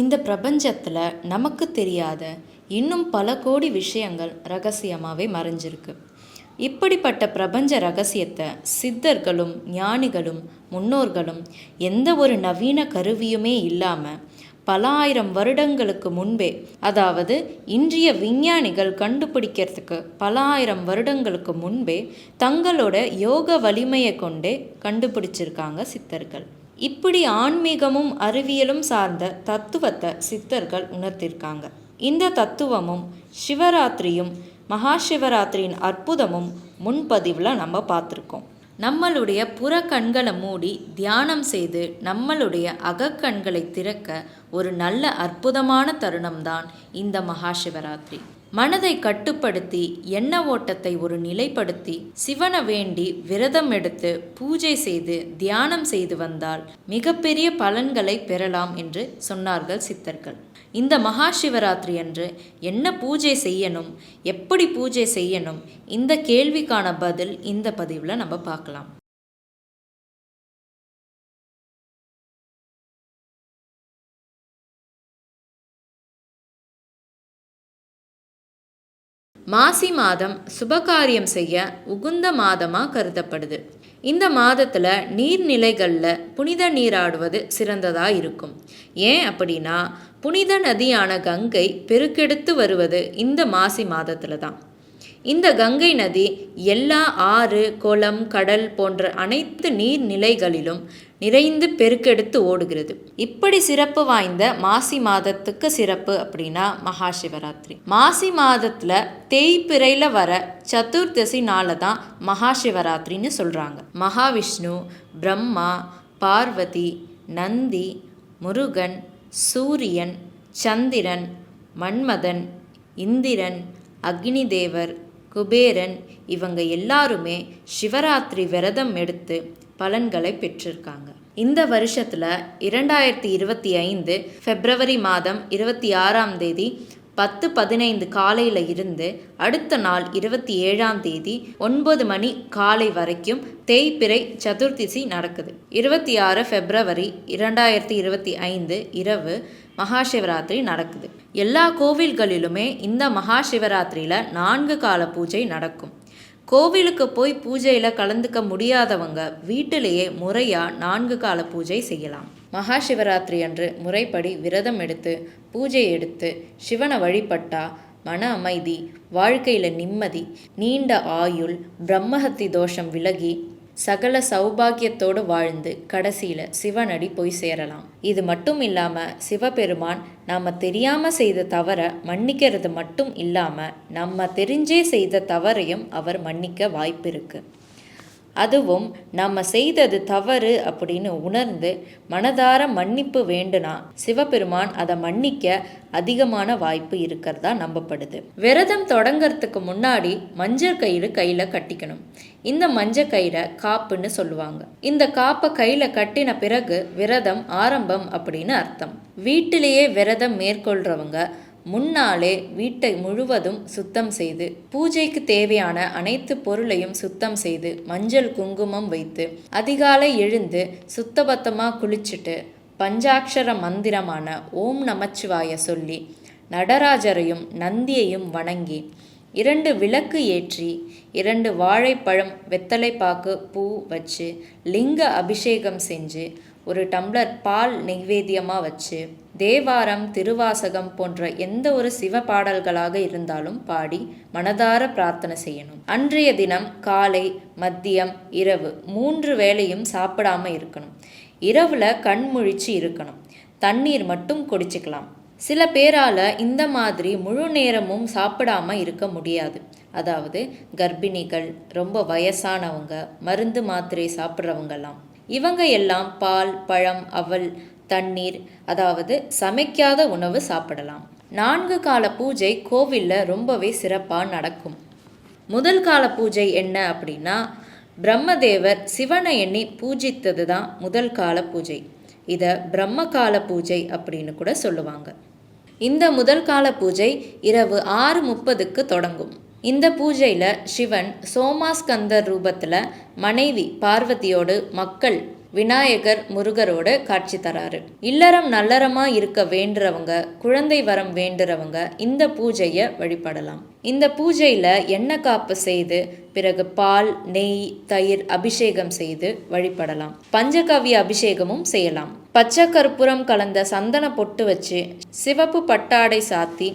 இந்த பிரபஞ்சத்தில் நமக்கு தெரியாத இன்னும் பல கோடி விஷயங்கள் ரகசியமாகவே மறைஞ்சிருக்கு. இப்படிப்பட்ட பிரபஞ்ச ரகசியத்தை சித்தர்களும் ஞானிகளும் முன்னோர்களும் எந்த ஒரு நவீன கருவியுமே இல்லாமல் பல ஆயிரம் வருடங்களுக்கு முன்பே அதாவது இன்றைய விஞ்ஞானிகள் கண்டுபிடிக்கிறதுக்கு பல ஆயிரம் வருடங்களுக்கு முன்பே தங்களோட யோக வலிமையை கொண்டே கண்டுபிடிச்சிருக்காங்க சித்தர்கள். இப்படி ஆன்மீகமும் அறிவியலும் சார்ந்த தத்துவத்தை சித்தர்கள் உணர்த்திருக்காங்க. இந்த தத்துவமும் சிவராத்திரியும் மகாசிவராத்திரியின் அற்புதமும் முன்பதிவில் நம்ம பார்த்துருக்கோம். நம்மளுடைய புற கண்களை மூடி தியானம் செய்து நம்மளுடைய அகக்கண்களை திறக்க ஒரு நல்ல அற்புதமான தருணம்தான் இந்த மகாசிவராத்திரி. மனதை கட்டுப்படுத்தி எண்ண ஓட்டத்தை ஒரு நிலைப்படுத்தி சிவனை வேண்டி விரதம் எடுத்து பூஜை செய்து தியானம் செய்து வந்தால் மிகப்பெரிய பலன்களை பெறலாம் என்று சொன்னார்கள் சித்தர்கள். இந்த மகா சிவராத்திரி அன்று என்ன பூஜை செய்யணும் எப்படி பூஜை செய்யணும் இந்த கேள்விக்கான பதில் இந்த பதிவில் நம்ம பார்க்கலாம். மாசி மாதம் சுபகாரியம் செய்ய உகுந்த மாதமாக கருதப்படுது. இந்த மாதத்தில் நீர்நிலைகளில் புனித நீராடுவது சிறந்ததாக இருக்கும். ஏன் அப்படின்னா புனித நதியான கங்கை பெருக்கெடுத்து வருவது இந்த மாசி மாதத்தில் தான். இந்த கங்கை நதி எல்லா ஆறு குளம் கடல் போன்ற அனைத்து நீர்நிலைகளிலும் நிறைந்து பெருக்கெடுத்து ஓடுகிறது. இப்படி சிறப்பு வாய்ந்த மாசி மாதத்துக்கு சிறப்பு அப்படின்னா மகா சிவராத்திரி மாசி மாதத்தில் தேய்பிறையில் வர சதுர்தசி நாளை தான் மகா சிவராத்திரின்னு சொல்கிறாங்க மகாவிஷ்ணு பிரம்மா பார்வதி நந்தி முருகன் சூரியன் சந்திரன் மன்மதன் இந்திரன் அக்னி தேவர் குபேரன் இவங்க எல்லாருமே சிவராத்திரி விரதம் எடுத்து பலன்களை பெற்றிருக்காங்க. இந்த வருஷத்தில் இரண்டாயிரத்தி இருபத்தி ஐந்து பிப்ரவரி மாதம் இருபத்தி ஆறாம் தேதி பத்து பதினைந்து காலையில் இருந்து அடுத்த நாள் இருபத்தி ஏழாம் தேதி ஒன்பது மணி காலை வரைக்கும் தேய்பிறை சதுர்த்திசி நடக்குது. இருபத்தி ஆறு பிப்ரவரி இரண்டாயிரத்தி இருபத்தி ஐந்து இரவு மகாசிவராத்திரி நடக்குது. எல்லா கோவில்களிலுமே இந்த மகாசிவராத்திரியில் நான்கு கால பூஜை நடக்கும். கோவிலுக்கு போய் பூஜையில் கலந்துக்க முடியாதவங்க வீட்டிலேயே முறையாக நான்கு கால பூஜை செய்யலாம். மகா சிவராத்திரி அன்று முறைப்படி விரதம் எடுத்து பூஜை எடுத்து சிவனை வழிபட்டா மன அமைதி வாழ்க்கையில் நிம்மதி நீண்ட ஆயுள் பிரம்மஹத்தி தோஷம் விலகி சகல சௌபாகியத்தோடு வாழ்ந்து கடைசியில் சிவனடி போய் சேரலாம். இது மட்டும் இல்லாமல் சிவபெருமான் நாம் தெரியாமல் செய்த தவறை மன்னிக்கிறது மட்டும் இல்லாமல் நம்ம தெரிஞ்சே செய்த தவறையும் அவர் மன்னிக்க வாய்ப்பு இருக்குது அதுவும் நம்ம செய்தது தவறு அப்படின்னு உணர்ந்து மனதார மன்னிப்பு வேண்டுனா சிவபெருமான் அதை மன்னிக்க அதிகமான வாய்ப்பு இருக்கிறதா நம்பப்படுது. விரதம் தொடங்கிறதுக்கு முன்னாடி மஞ்சள் கயிறு கையில் கட்டிக்கணும். இந்த மஞ்சள் கயிறை காப்புன்னு சொல்லுவாங்க. இந்த காப்பை கையில் கட்டின பிறகு விரதம் ஆரம்பம் அப்படின்னு அர்த்தம். வீட்டிலேயே விரதம் மேற்கொள்கிறவங்க முன்னாலே வீட்டை முழுவதும் சுத்தம் செய்து பூஜைக்கு தேவையான அனைத்து பொருளையும் சுத்தம் செய்து மஞ்சள் குங்குமம் வைத்து அதிகாலை எழுந்து சுத்தபத்தமாக குளிச்சுட்டு பஞ்சாட்சர மந்திரமான ஓம் நமச்சிவாய சொல்லி நடராஜரையும் நந்தியையும் வணங்கி இரண்டு விளக்கு ஏற்றி இரண்டு வாழைப்பழம் வெத்தலைப்பாக்கு பூ வச்சு லிங்க அபிஷேகம் செஞ்சு ஒரு டம்ளர் பால் நெய்வேத்தியமாக வச்சு தேவாரம் திருவாசகம் போன்ற எந்த ஒரு சிவ பாடல்களாக இருந்தாலும் பாடி மனதார பிரார்த்தனை செய்யணும். அன்றைய தினம் காலை மதியம் இரவு மூன்று வேளையும் சாப்பிடாம இருக்கணும். இரவில் கண் முழிச்சு இருக்கணும். தண்ணீர் மட்டும் குடிச்சுக்கலாம். சில பேரால் இந்த மாதிரி முழு நேரமும் சாப்பிடாம இருக்க முடியாது. அதாவது கர்ப்பிணிகள் ரொம்ப வயசானவங்க மருந்து மாத்திரை சாப்பிட்றவங்கெல்லாம் இவங்க எல்லாம் பால் பழம் அவல் தண்ணீர் அதாவது சமைக்காத உணவு சாப்பிடலாம். நான்கு கால பூஜை கோவிலில் ரொம்பவே சிறப்பாக நடக்கும். முதல் கால பூஜை என்ன அப்படின்னா பிரம்மதேவர் சிவனை எண்ணி பூஜித்தது தான் முதல் கால பூஜை. இதை பிரம்ம கால பூஜை அப்படின்னு கூட சொல்லுவாங்க. இந்த முதல் கால பூஜை இரவு ஆறு முப்பதுக்கு தொடங்கும். இந்த பூஜையில் சிவன் சோமாஸ்கந்தர் ரூபத்தில் மனைவி பார்வதியோடு மக்கள் விநாயகர் முருகரோடு காட்சி தராரு. இல்லறம் நல்லறமா இருக்க வேண்டுறவங்க குழந்தை வரம் வேண்டுறவங்க இந்த பூஜையை வழிபடலாம். இந்த பூஜையில எண்ணெய் காப்பு செய்து பிறகு பால் நெய் தயிர் அபிஷேகம் செய்து வழிபடலாம். பஞ்சகவ்ய அபிஷேகமும் செய்யலாம். பச்சை கற்பூரம் கலந்த சந்தன பொட்டு வச்சு சிவப்பு பட்டாடை சாத்தி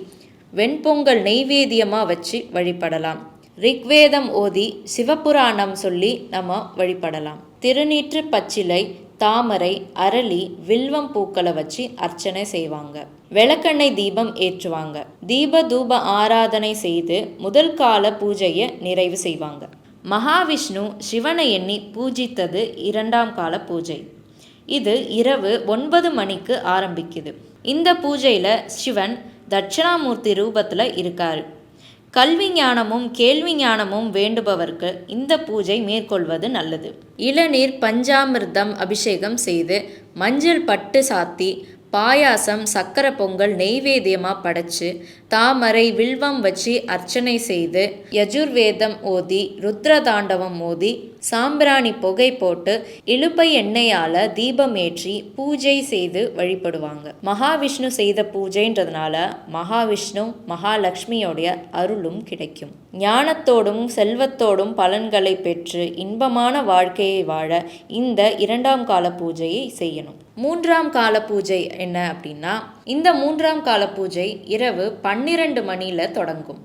வெண்பொங்கல் நெய்வேதியமாக வச்சு வழிபடலாம். ரிக்வேதம் ஓதி சிவபுராணம் சொல்லி நம்ம வழிபடலாம். திருநீற்று பச்சிலை தாமரை அரளி வில்வம் பூக்களை வச்சு அர்ச்சனை செய்வாங்க. விளக்கெண்ணெய் தீபம் ஏற்றுவாங்க. தீப தூப ஆராதனை செய்து முதல் கால பூஜையை நிறைவு செய்வாங்க. மகாவிஷ்ணு சிவனை எண்ணி பூஜித்தது இரண்டாம் கால பூஜை. இது இரவு ஒன்பது மணிக்கு ஆரம்பிக்குது. இந்த பூஜையில் சிவன் தட்சிணாமூர்த்தி ரூபத்தில் இருக்கார். கல்வி ஞானமும் கேள்வி ஞானமும் வேண்டுபவர்கள் இந்த பூஜை மேற்கொள்வது நல்லது. இளநீர் பஞ்சாமிர்தம் அபிஷேகம் செய்து மஞ்சள் பட்டு சாத்தி பாயாசம் சக்கரை பொங்கல் நெய்வேத்தியமாக படைச்சு தாமரை வில்வம் வச்சு அர்ச்சனை செய்து யஜுர்வேதம் ஓதி ருத்ர தாண்டவம் ஓதி சாம்பிராணி புகை போட்டு இழுப்பை எண்ணெயால் தீபம் ஏற்றி பூஜை செய்து வழிபடுவாங்க. மகாவிஷ்ணு செய்த பூஜைன்றதுனால மகாவிஷ்ணு மகாலட்சுமியோடைய அருளும் கிடைக்கும். ஞானத்தோடும் செல்வத்தோடும் பலன்களை பெற்று இன்பமான வாழ்க்கையை வாழ இந்த இரண்டாம் கால பூஜையை செய்யணும். மூன்றாம் கால பூஜை என்ன அப்படின்னா இந்த மூன்றாம் கால பூஜை இரவு பன்னிரண்டு மணியில் தொடங்கும்.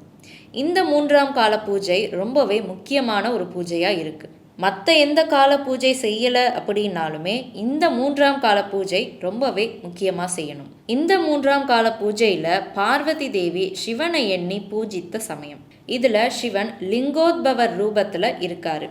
இந்த மூன்றாம் கால பூஜை ரொம்பவே முக்கியமான ஒரு பூஜையாக இருக்குது மற்ற எந்த கால பூஜை செய்யலை அப்படின்னாலுமே இந்த மூன்றாம் கால பூஜை ரொம்பவே முக்கியமாக செய்யணும். இந்த மூன்றாம் கால பூஜையில் பார்வதி தேவி சிவனை எண்ணி பூஜித்த சமயம். இதில் சிவன் லிங்கோத்பவர் ரூபத்தில் இருக்காரு.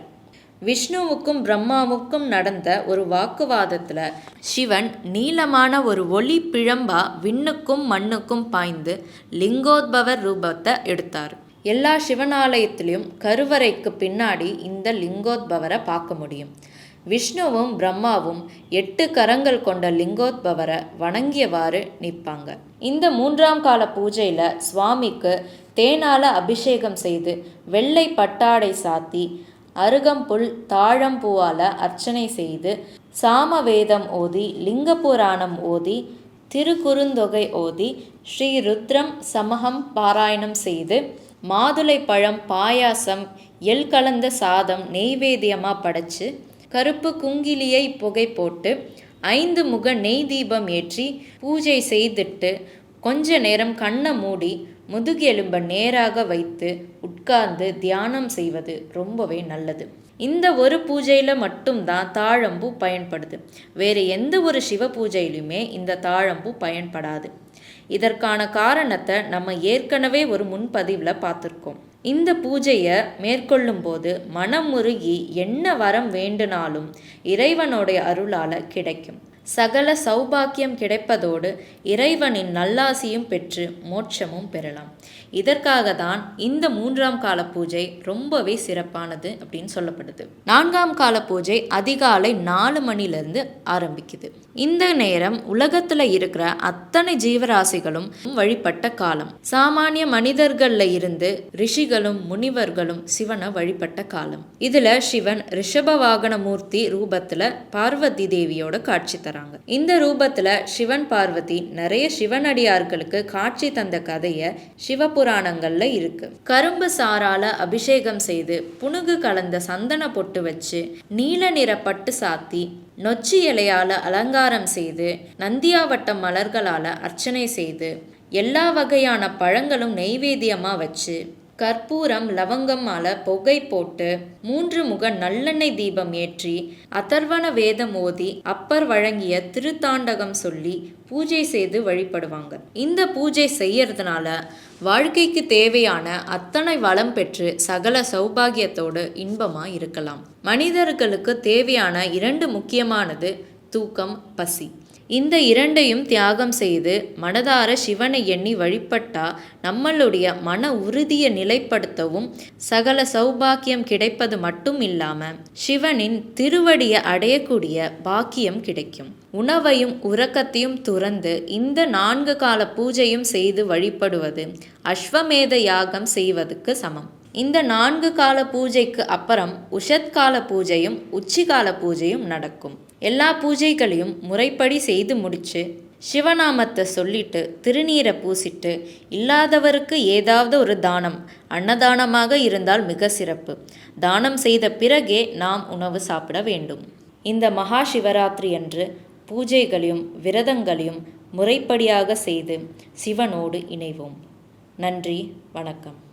விஷ்ணுவுக்கும் பிரம்மாவுக்கும் நடந்த ஒரு வாக்குவாதத்தில் சிவன் நீளமான ஒரு ஒளி பிழம்பா விண்ணுக்கும் மண்ணுக்கும் பாய்ந்து லிங்கோத்பவர் ரூபத்தை எடுத்தார். எல்லா சிவனாலயத்திலையும் கருவறைக்கு பின்னாடி இந்த லிங்கோத்பவரை பார்க்க முடியும். விஷ்ணுவும் பிரம்மாவும் எட்டு கரங்கள் கொண்ட லிங்கோத்பவரை வணங்கியவாறு நிற்பாங்க. இந்த மூன்றாம் கால பூஜையில் சுவாமிக்கு தேனால அபிஷேகம் செய்து வெள்ளை பட்டாடை சாத்தி அருகம்புல் தாழம்பூவால் அர்ச்சனை செய்து சாமவேதம் ஓதி லிங்க புராணம் ஓதி திருக்குறுந்தொகை ஓதி ஸ்ரீ ருத்ரம் சமகம் பாராயணம் செய்து மாதுளை பழம் பாயாசம் எல் கலந்த சாதம் நெய்வேத்தியமாக படைச்சு கருப்பு குங்கிலியை புகை போட்டு ஐந்து முக நெய் தீபம் ஏற்றி பூஜை செய்துட்டு கொஞ்ச நேரம் கண்ணை மூடி முதுகெலும்பை நேராக வைத்து உட்கார்ந்து தியானம் செய்வது ரொம்பவே நல்லது. இந்த ஒரு பூஜையில் மட்டும்தான் தாழம்பூ பயன்படுது. வேறு எந்த ஒரு சிவ பூஜையிலுமே இந்த தாழம்பூ பயன்படாது. இதற்கான காரணத்தை நம்ம ஏற்கனவே ஒரு முன்பதிவில் பார்த்துருக்கோம். இந்த பூஜையை மேற்கொள்ளும் போது மனமுருகி என்ன வரம் வேண்டுனாலும் இறைவனுடைய அருளால் கிடைக்கும். சகல சௌபாக்கியம் கிடைப்பதோடு இறைவனின் நல்லாசியும் பெற்று மோட்சமும் பெறலாம். இதற்காக தான் இந்த மூன்றாம் கால பூஜை ரொம்பவே சிறப்பானது அப்படின்னு சொல்லப்படுது. நான்காம் கால பூஜை அதிகாலை நாலு மணிலிருந்து ஆரம்பிக்குது. இந்த நேரம் உலகத்துல இருக்கிற அத்தனை ஜீவராசிகளும் வழிபட்ட காலம். சாமானிய மனிதர்கள்ல இருந்து ரிஷிகளும் முனிவர்களும் சிவனை வழிபட்ட காலம். இதுல சிவன் ரிஷப வாகன மூர்த்தி ரூபத்துல பார்வதி தேவியோட காட்சி தராங்க. இந்த ரூபத்துல சிவன் பார்வதி நிறைய சிவனடியார்களுக்கு காட்சி தந்த கதையை சிவபுராணங்களில் இருக்கு. கரும்பு சாரால அபிஷேகம் செய்து புனுகு கலந்த சந்தன பொட்டு வச்சு நீல நிற பட்டு சாத்தி நொச்சி இலையால அலங்காரம் செய்து நந்தியாவட்டம் மலர்களால அர்ச்சனை செய்து எல்லா வகையான பழங்களும் நெய்வேத்தியமாக வச்சு கற்பூரம் லவங்கம்மால புகை போட்டு மூன்று முக நல்லெண்ணெய் தீபம் ஏற்றி அதர்வன வேதம் ஓதி அப்பர் வழங்கிய திருத்தாண்டகம் சொல்லி பூஜை செய்து வழிபடுவாங்க. இந்த பூஜை செய்யறதுனால வாழ்க்கைக்கு தேவையான அத்தனை வளம் பெற்று சகல சௌபாகியத்தோடு இன்பமா இருக்கலாம். மனிதர்களுக்கு தேவையான இரண்டு முக்கியமானது தூக்கம் பசி. இந்த இரண்டையும் தியாகம் செய்து மனதார சிவனை எண்ணி வழிபட்டா நம்மளுடைய மன உறுதியை நிலைப்படுத்தவும் சகல சௌபாக்கியம் கிடைப்பது மட்டும் இல்லாம சிவனின் திருவடியை அடையக்கூடிய பாக்கியம் கிடைக்கும். உணவையும் உறக்கத்தையும் துறந்து இந்த நான்கு கால பூஜையும் செய்து வழிபடுவது அஸ்வமேத யாகம் செய்வதுக்கு சமம். இந்த நான்கு கால பூஜைக்கு அப்புறம் உஷத்கால பூஜையும் உச்சிகால பூஜையும் நடக்கும். எல்லா பூஜைகளையும் முறைப்படி செய்து முடிச்சு சிவநாமத்தை சொல்லிட்டு திருநீரை பூசிட்டு இல்லாதவருக்கு ஏதாவது ஒரு தானம் அன்னதானமாக இருந்தால் மிக சிறப்பு. தானம் செய்த பிறகே நாம் உணவு சாப்பிட வேண்டும். இந்த மகா சிவராத்திரி அன்று பூஜைகளையும் விரதங்களையும் முறைப்படியாக செய்து சிவனோடு இணைவோம். நன்றி வணக்கம்.